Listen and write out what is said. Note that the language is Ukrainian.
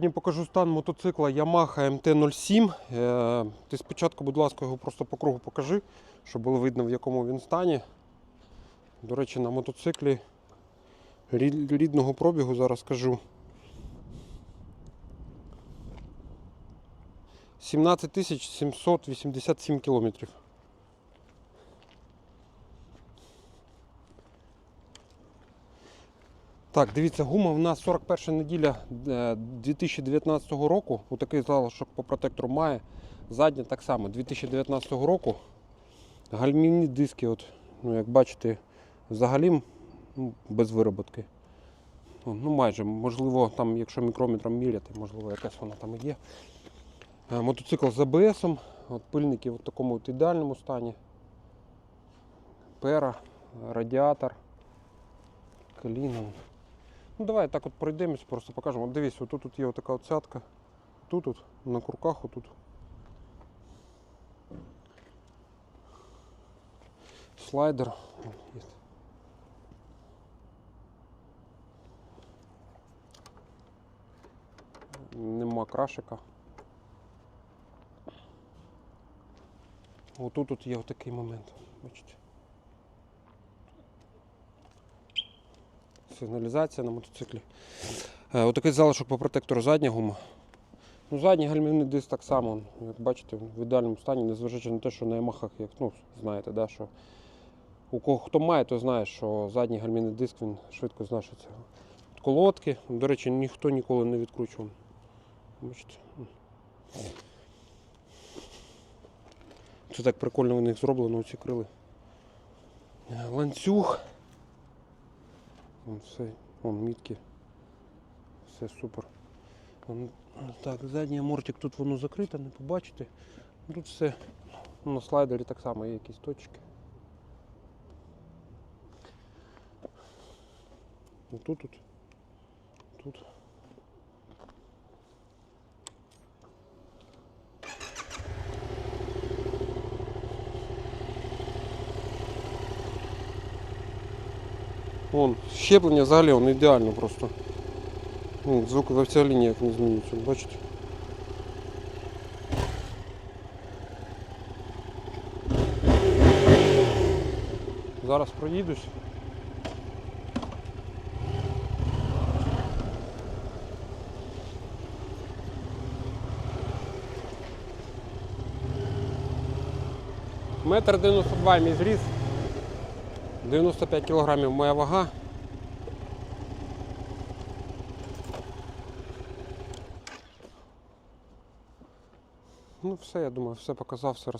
Сьогодні покажу стан мотоцикла Yamaha MT-07. Е, Ти спочатку, будь ласка, його просто по кругу покажи, щоб було видно, в якому він стані. До речі, на мотоциклі рідного пробігу зараз скажу. 17 тисяч 787 кілометрів. Так, дивіться, гума в нас 41 неділя е, 2019 року. Отакий залишок по протектору має. Задня так само 2019 року. Гальмівні диски, от, ну, як бачите, взагалі ну, без вироботки. Ну, ну, майже, можливо, там, якщо мікрометром міряти, можливо, якась вона там і є. Е, Мотоцикл з АБС, от пильники в такому от ідеальному стані. Пера, радіатор, коліна. Ну давай так от пройдемось, просто покажемо. Дивись, отут тут є така от цятка. Тут от, на курках отут. Слайдер. Нема крашика. Отут тут є отакий момент. Бачите. Сигналізація на мотоциклі. Е, Отакий залишок по протектору задня гума. Ну, задній гальмівний диск так само, як бачите, в ідеальному стані, незважаючи на те, що на Ямахах, як ну, знаєте, да, що у кого хто має, то знає, що задній гальмівний диск він швидко знашиться. Колодки, до речі, ніхто ніколи не відкручував. Бачите? Це так прикольно у них зроблено, ці крили. Е, Ланцюг. Вон все, вон мітки. Все супер. Так, задній амортик тут воно закрите, не побачите. Тут все на слайдері так само є якісь точки. Тут тут. Тут. Вон, щеплення взагалі воно ідеально просто. Ну, звук взагалі ніяк не змінюється, бачите? Зараз проїдусь. Метр 92 мій зріс. 95 кілограмів моя вага. Ну все, я думаю, все показав, все